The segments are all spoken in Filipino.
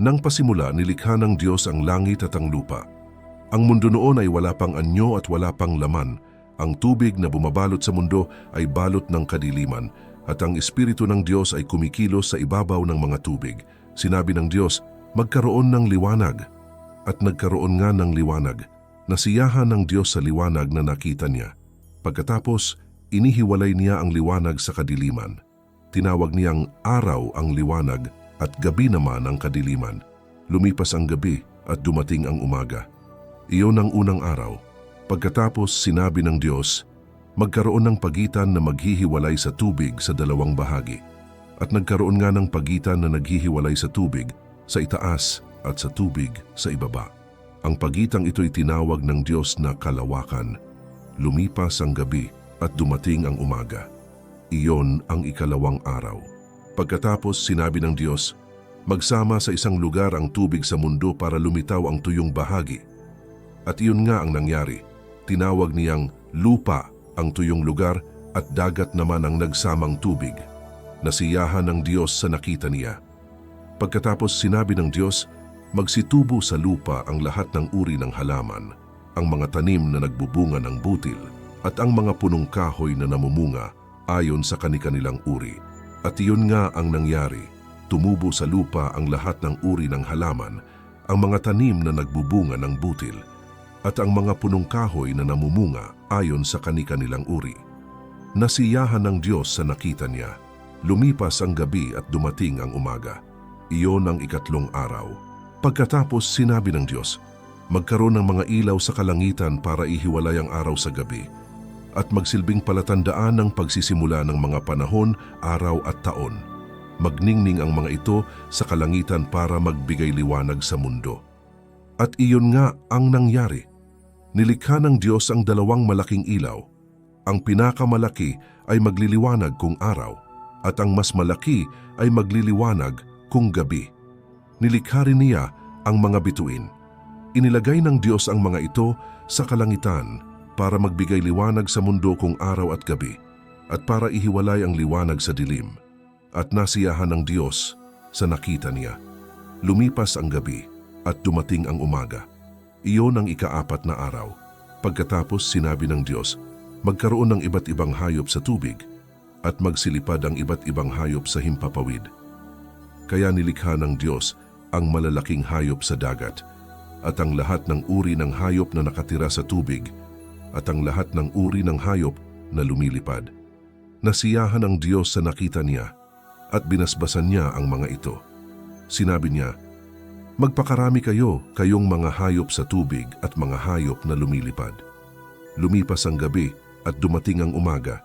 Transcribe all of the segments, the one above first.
Nang pasimula, nilikha ng Diyos ang langit at ang lupa. Ang mundo noon ay wala pang anyo at wala pang laman. Ang tubig na bumabalot sa mundo ay balot ng kadiliman at ang Espiritu ng Diyos ay kumikilos sa ibabaw ng mga tubig. Sinabi ng Diyos, magkaroon ng liwanag. At nagkaroon nga ng liwanag. Nasiyahan ng Diyos sa liwanag na nakita niya. Pagkatapos, inihiwalay niya ang liwanag sa kadiliman. Tinawag niyang araw ang liwanag at gabi naman ang kadiliman. Lumipas ang gabi at dumating ang umaga. Iyon ang unang araw. Pagkatapos sinabi ng Diyos, magkaroon ng pagitan na maghihiwalay sa tubig sa dalawang bahagi. At nagkaroon nga ng pagitan na naghihiwalay sa tubig sa itaas at sa tubig sa ibaba. Ang pagitang ito'y tinawag ng Diyos na kalawakan. Lumipas ang gabi at dumating ang umaga. Iyon ang ikalawang araw. Pagkatapos sinabi ng Diyos, magsama sa isang lugar ang tubig sa mundo para lumitaw ang tuyong bahagi. At iyon nga ang nangyari. Tinawag niyang lupa ang tuyong lugar at dagat naman ang nagsamang tubig. Nasiyahan ng Diyos sa nakita niya. Pagkatapos sinabi ng Diyos, magsitubo sa lupa ang lahat ng uri ng halaman, ang mga tanim na nagbubunga ng butil, at ang mga punong kahoy na namumunga ayon sa kanilang uri. At iyon nga ang nangyari. Tumubo sa lupa ang lahat ng uri ng halaman, ang mga tanim na nagbubunga ng butil, at ang mga punong kahoy na namumunga ayon sa kanilang uri. Nasiyahan ng Diyos sa nakita niya. Lumipas ang gabi at dumating ang umaga. Iyon ang ikatlong araw. Pagkatapos sinabi ng Diyos, magkaroon ng mga ilaw sa kalangitan para ihiwalay ang araw sa gabi at magsilbing palatandaan ng pagsisimula ng mga panahon, araw at taon. Magningning ang mga ito sa kalangitan para magbigay liwanag sa mundo. At iyon nga ang nangyari. Nilikha ng Diyos ang dalawang malaking ilaw. Ang pinakamalaki ay magliliwanag kung araw at ang mas malaki ay magliliwanag kung gabi. Nilikha rin niya ang mga bituin. Inilagay ng Diyos ang mga ito sa kalangitan para magbigay liwanag sa mundo kung araw at gabi at para ihiwalay ang liwanag sa dilim. At nasiyahan ng Diyos sa nakita niya. Lumipas ang gabi at dumating ang umaga. Iyon ang ikaapat na araw. Pagkatapos sinabi ng Diyos, magkaroon ng iba't ibang hayop sa tubig at magsilipad ang iba't ibang hayop sa himpapawid. Kaya nilikha ng Diyos ang malalaking hayop sa dagat at ang lahat ng uri ng hayop na nakatira sa tubig at ang lahat ng uri ng hayop na lumilipad. Nasiyahan ang Diyos sa nakita niya at binasbasan niya ang mga ito. Sinabi niya, Magpakarami kayo, kayong mga hayop sa tubig at mga hayop na lumilipad. Lumipas ang gabi at dumating ang umaga.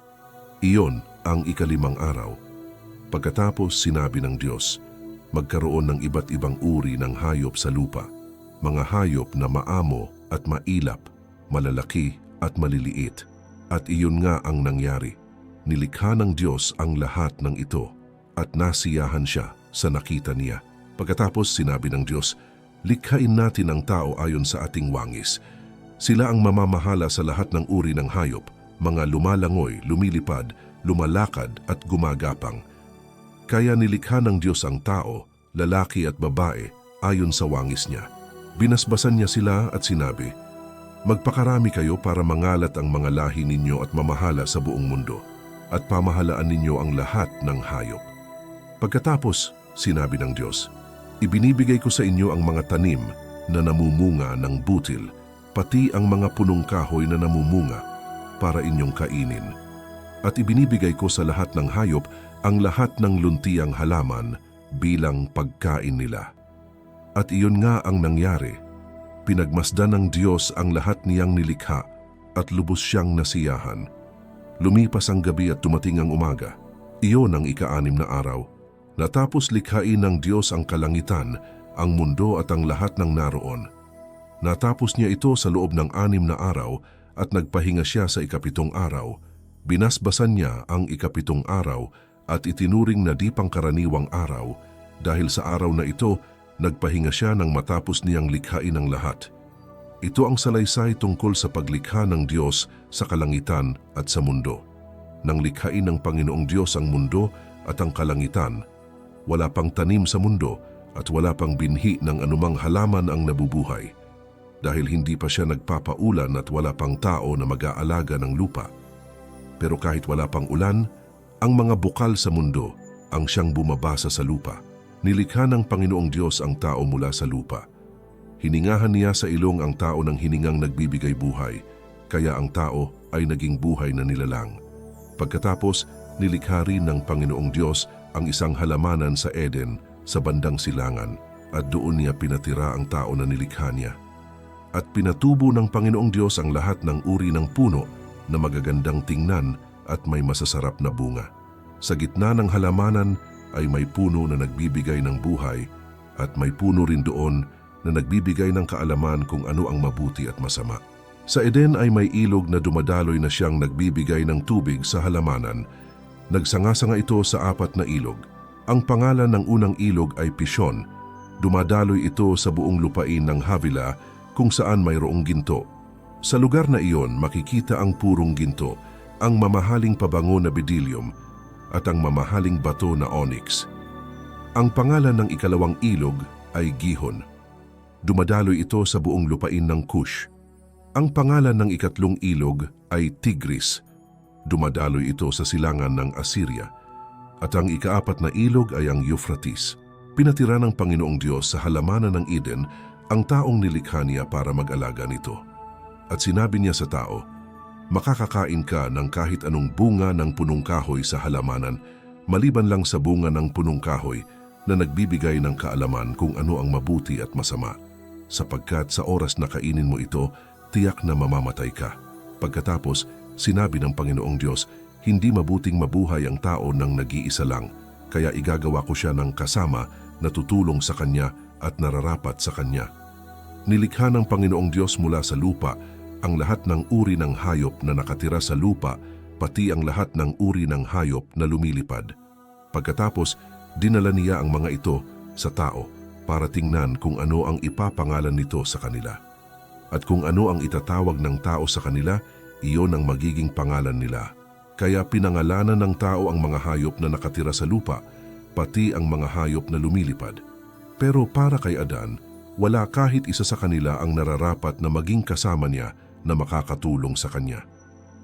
Iyon ang ikalimang araw. Pagkatapos sinabi ng Diyos, magkaroon ng iba't ibang uri ng hayop sa lupa, mga hayop na maamo at mailap, malalaki at maliliit. At iyon nga ang nangyari. Nilikha ng Diyos ang lahat ng ito at nasiyahan siya sa nakita niya. Pagkatapos sinabi ng Diyos, likhain natin ang tao ayon sa ating wangis. Sila ang mamamahala sa lahat ng uri ng hayop, mga lumalangoy, lumilipad, lumalakad at gumagapang. Kaya nilikha ng Diyos ang tao, lalaki at babae, ayon sa wangis niya. Binasbasan niya sila at sinabi, Magpakarami kayo para mangalat ang mga lahi ninyo at mamahala sa buong mundo, at pamahalaan ninyo ang lahat ng hayop. Pagkatapos, sinabi ng Diyos, Ibinibigay ko sa inyo ang mga tanim na namumunga ng butil, pati ang mga punong kahoy na namumunga para inyong kainin. At ibinibigay ko sa lahat ng hayop ang lahat ng luntiang halaman bilang pagkain nila. At iyon nga ang nangyari Pinagmasdan ng Diyos ang lahat niyang nilikha at lubos siyang nasiyahan. Lumipas ang gabi at dumating ang umaga. Iyon ang ika-anim na araw. Natapos likhain ng Diyos ang kalangitan, ang mundo at ang lahat ng naroon. Natapos niya ito sa loob ng anim na araw at nagpahinga siya sa ikapitong araw. Binasbasan niya ang ikapitong araw at itinuring na di pangkaraniwang araw dahil sa araw na ito Nagpahinga siya nang matapos niyang likhain ang lahat. Ito ang salaysay tungkol sa paglikha ng Diyos sa kalangitan at sa mundo. Nang likhain ng Panginoong Diyos ang mundo at ang kalangitan, wala pang tanim sa mundo at wala pang binhi ng anumang halaman ang nabubuhay dahil hindi pa siya nagpapaulan at wala pang tao na mag-aalaga ng lupa. Pero kahit wala pang ulan, ang mga bukal sa mundo ang siyang bumabasa sa lupa. Nilikha ng Panginoong Diyos ang tao mula sa lupa. Hiningahan niya sa ilong ang tao ng hiningang nagbibigay buhay, kaya ang tao ay naging buhay na nilalang. Pagkatapos, nilikha rin ng Panginoong Diyos ang isang halamanan sa Eden sa bandang silangan at doon niya pinatira ang tao na nilikha niya. At pinatubo ng Panginoong Diyos ang lahat ng uri ng puno na magagandang tingnan at may masasarap na bunga. Sa gitna ng halamanan ay may puno na nagbibigay ng buhay at may puno rin doon na nagbibigay ng kaalaman kung ano ang mabuti at masama. Sa Eden ay may ilog na dumadaloy na siyang nagbibigay ng tubig sa halamanan. Nagsangasanga ito sa apat na ilog. Ang pangalan ng unang ilog ay Pishon. Dumadaloy ito sa buong lupain ng Havila kung saan mayroong ginto. Sa lugar na iyon makikita ang purong ginto, ang mamahaling pabango na bedylium at ang mamahaling bato na onyx. Ang pangalan ng ikalawang ilog ay Gihon. Dumadaloy ito sa buong lupain ng Kush. Ang pangalan ng ikatlong ilog ay Tigris. Dumadaloy ito sa silangan ng Assyria. At ang ikaapat na ilog ay ang Euphrates. Pinatira ng Panginoong Diyos sa halamanan ng Eden ang taong nilikha niya para mag-alaga nito. At sinabi niya sa tao, Makakakain ka ng kahit anong bunga ng punong kahoy sa halamanan, maliban lang sa bunga ng punong kahoy na nagbibigay ng kaalaman kung ano ang mabuti at masama. Sapagkat sa oras na kainin mo ito, tiyak na mamamatay ka. Pagkatapos, sinabi ng Panginoong Diyos, hindi mabuting mabuhay ang tao ng nag-iisa lang, kaya igagawa ko siya ng kasama na tutulong sa kanya at nararapat sa kanya. Nilikha ng Panginoong Diyos mula sa lupa ang lahat ng uri ng hayop na nakatira sa lupa, pati ang lahat ng uri ng hayop na lumilipad. Pagkatapos, dinala niya ang mga ito sa tao para tingnan kung ano ang ipapangalan nito sa kanila. At kung ano ang itatawag ng tao sa kanila, iyon ang magiging pangalan nila. Kaya pinangalanan ng tao ang mga hayop na nakatira sa lupa, pati ang mga hayop na lumilipad. Pero para kay Adan, wala kahit isa sa kanila ang nararapat na maging kasama niya na makakatulong sa kanya.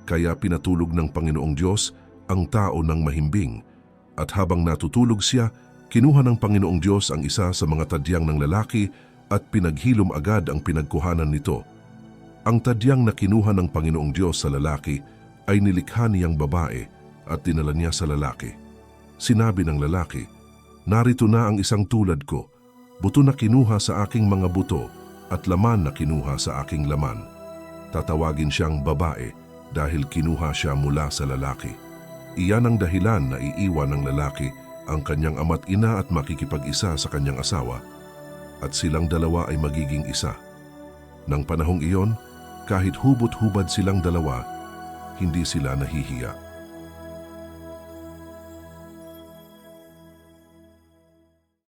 Kaya pinatulog ng Panginoong Diyos ang tao ng mahimbing at habang natutulog siya, kinuha ng Panginoong Diyos ang isa sa mga tadyang ng lalaki at pinaghilom agad ang pinagkuhanan nito. Ang tadyang na kinuha ng Panginoong Diyos sa lalaki ay nilikha niyang babae at dinala niya sa lalaki. Sinabi ng lalaki, Narito na ang isang tulad ko, buto na kinuha sa aking mga buto at laman na kinuha sa aking laman tatawagin siyang babae dahil kinuha siya mula sa lalaki. Iyan ang dahilan na iiwan ng lalaki ang kanyang ama't ina at makikipag-isa sa kanyang asawa at silang dalawa ay magiging isa. Nang panahong iyon, kahit hubot-hubad silang dalawa, hindi sila nahihiya.